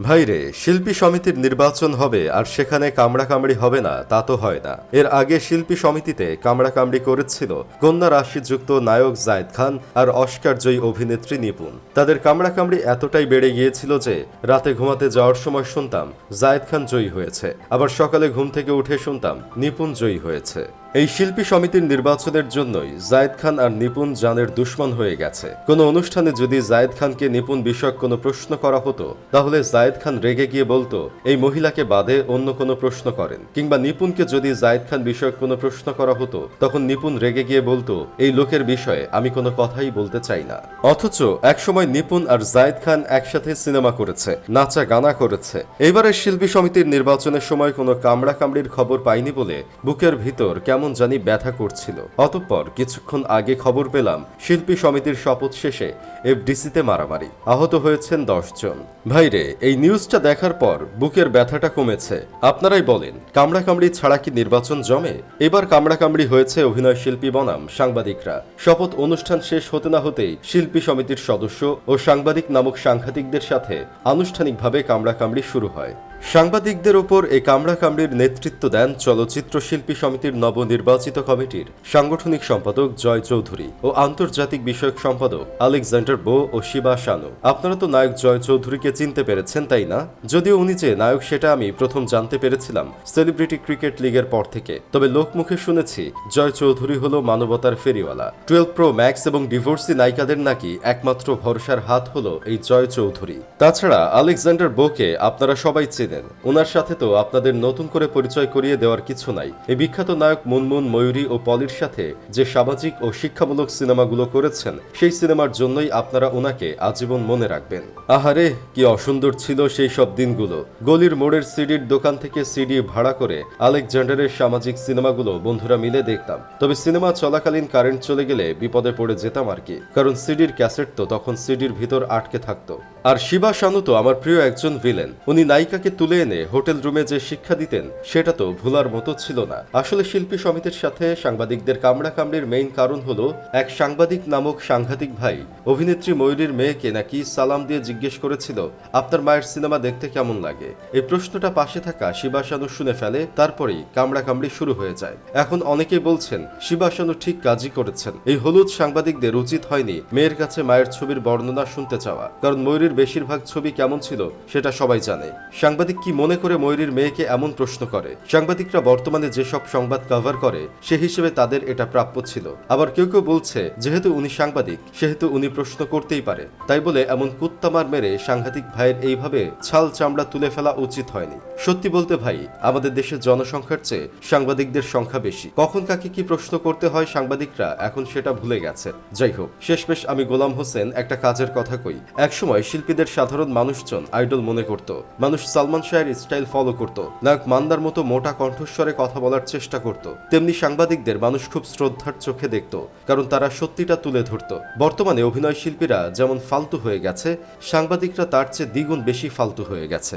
ভাইরে শিল্পী সমিতির নির্বাচন হবে আর সেখানে কামড়াকামড়ি হবে না, তা তো হয় না। এর আগে শিল্পী সমিতিতে কামড়াকামড়ি করেছিল কন্যা রাশিযুক্ত নায়ক জায়েদ খান আর অস্কার জয়ী অভিনেত্রী নিপুণ। তাদের কামড়াকামড়ি এতটাই বেড়ে গিয়েছিল যে রাতে ঘুমাতে যাওয়ার সময় শুনতাম জায়েদ খান জয়ী হয়েছে, আবার সকালে ঘুম থেকে উঠে শুনতাম নিপুণ জয়ী হয়েছে। এই শিল্পী সমিতির নির্বাচনের জন্যই জায়েদ খান আর নিপুণ জানের দুশ্মন হয়ে গেছে। কোনো অনুষ্ঠানে যদি জায়েদ খানকে নিপুণ বিষয়ক কোনো প্রশ্ন করা হতো, তাহলে জায়েদ খান রেগে গিয়ে বলতো, এই মহিলাকে বাদে অন্য কোনো প্রশ্ন করেন। কিংবা নিপুণকে যদি জায়েদ খান বিষয়ক কোনো প্রশ্ন করা হতো, তখন নিপুণ রেগে গিয়ে বলতো, এই লোকের বিষয়ে আমি কোনো কথাই বলতে চাই না। অথচ একসময় নিপুণ আর জায়েদ খান একসাথে সিনেমা করেছে, নাচা গানা করেছে। এবারের শিল্পী সমিতির নির্বাচনের সময় কোনো কামড়া কামড়ির খবর পাইনি বলে বুকের ভিতর কেমন জানি ব্যথা করছিল। অতঃপর কিছুক্ষণ আগে খবর পেলাম, শিল্পী সমিতির শপথ শেষে এফডিসিতে মারামারি। আহত হয়েছেন জন। ভাইরে এই নিউজটা দেখার পর বুকের ব্যথাটা কমেছে। আপনারাই বলেন, কামড়াকামড়ি ছাড়া কি নির্বাচন জমে? এবার কামড়াকামড়ি হয়েছে অভিনয় শিল্পী বনাম, সাংবাদিকরা। শপথ অনুষ্ঠান শেষ হতে না হতেই শিল্পী সমিতির সদস্য ও সাংবাদিক নামক সাংঘাতিকদের সাথে আনুষ্ঠানিকভাবে কামড়াকামড়ি শুরু হয়। সাংবাদিকদের ওপর এই কামড়াকামড়ির নেতৃত্ব দেন চলচ্চিত্র শিল্পী সমিতির নবনির্বাচিত কমিটির সাংগঠনিক সম্পাদক জয় চৌধুরী ও আন্তর্জাতিক বিষয়ক সম্পাদক আলেকজান্ডার বো ও শিবা শানু। আপনারা তো নায়ক জয় চৌধুরীকে চিনতে পেরেছেন, তাই না? যদিও উনি যে নায়ক, সেটা আমি প্রথম জানতে পেরেছিলাম সেলিব্রিটি ক্রিকেট লিগের পর থেকে। তবে লোকমুখে শুনেছি, জয় চৌধুরী হলো মানবতার ফেরিওয়ালা। টুয়েলভ প্রো ম্যাক্স এবং ডিভোর্সি নায়িকাদের নাকি একমাত্র ভরসার হাত হলো এই জয় চৌধুরী। তাছাড়া আলেকজান্ডার বোকে আপনারা সবাই চেনেন। ওনার সাথে তো আপনাদের নতুন করে পরিচয় করিয়ে দেওয়ার কিছু নাই। এই বিখ্যাত নায়ক মুনমুন, ময়ূরী ও পলির সাথে যে সামাজিক ও শিক্ষামূলক সিনেমাগুলো করেছেন, সেই সিনেমার জন্যই আপনারা ওনাকে আজীবন মনে রাখবেন। আহারে, কি অসুন্দর ছিল সেই সব দিনগুলো। গলির মোড়ের সিডির দোকান থেকে সিডি ভাড়া করে আলেকজান্ডারের সামাজিক সিনেমাগুলো বন্ধুরা মিলে দেখতাম। তবে সিনেমা চলাকালীন কারেন্ট চলে গেলে বিপদে পড়ে যেতাম আর কি। কারণ সিডির ক্যাসেট তো তখন সিডির ভিতর আটকে থাকতো। আর শিবা শানু তো আমার প্রিয় একজন ভিলেন। উনি নায়িকাকে তুলে এনে হোটেল রুমে যে শিক্ষা দিতেন, সেটা তো ভোলার মতো ছিল না। আসলে শিল্পী সমিতির সাথে সাংবাদিকদের কামড়া কামড়ির মেইন কারণ হলো এক সাংবাদিক নামক সাংঘাতিক ভাই। অভিনেত্রী ময়ূরীর মেয়েকে নাকি সালাম দিয়ে জিজ্ঞেস করেছিল, আপনার মায়ের সিনেমা দেখতে কেমন লাগে? এই প্রশ্নটা পাশে থাকা শিবা শানু শুনে ফেলে, তারপরেই কামড়া কামড়ি শুরু হয়ে যায়। এখন অনেকেই বলছেন, শিবা শানু ঠিক কাজই করেছেন। এই হলুদ সাংবাদিকদের উচিত হয়নি মেয়ের কাছে মায়ের ছবির বর্ণনা শুনতে চাওয়া, কারণ ময়ূরীর বেশিরভাগ ছবি কেমন ছিল সেটা সবাই জানে। সাংবাদিক কি মনে করে ময়ূরীর মেয়েকে এমন প্রশ্ন করে? সাংবাদিকরা বর্তমানে যেসব সংবাদ কভার করে, সে হিসেবে তাদের এটা প্রাপ্য ছিল। আবার কেউ কেউ বলছে, যেহেতু উনি সাংবাদিক, সেহেতু উনি প্রশ্ন করতেই পারে। তাই বলে এমন কুত্তামার মেরে সাংঘাতিক ভাইয়ের এইভাবে ছাল চামড়া তুলে ফেলা উচিত হয়নি। সত্যি বলতে ভাই, আমাদের দেশের জনসংখ্যার চেয়ে সাংবাদিকদের সংখ্যা বেশি। কখন কাকে কি প্রশ্ন করতে হয় সাংবাদিকরা এখন সেটা ভুলে গেছে। যাই হোক, শেষমেশ আমি গোলাম হোসেন একটা কাজের কথা কই। একসময় শিল্পীদের সাধারণ মানুষজন আইডল মনে করত। মানুষ সালমান শাহের স্টাইল ফলো করত। নায়ক মান্দার মতো মোটা কণ্ঠস্বরে কথা বলার চেষ্টা করত। তেমনি সাংবাদিকদের মানুষ খুব শ্রদ্ধার চোখে দেখত, কারণ তারা সত্যিটা তুলে ধরত। বর্তমানে অভিনয় শিল্পীরা যেমন ফালতু হয়ে গেছে, সাংবাদিকরা তার চেয়ে দ্বিগুণ বেশি ফালতু হয়ে গেছে।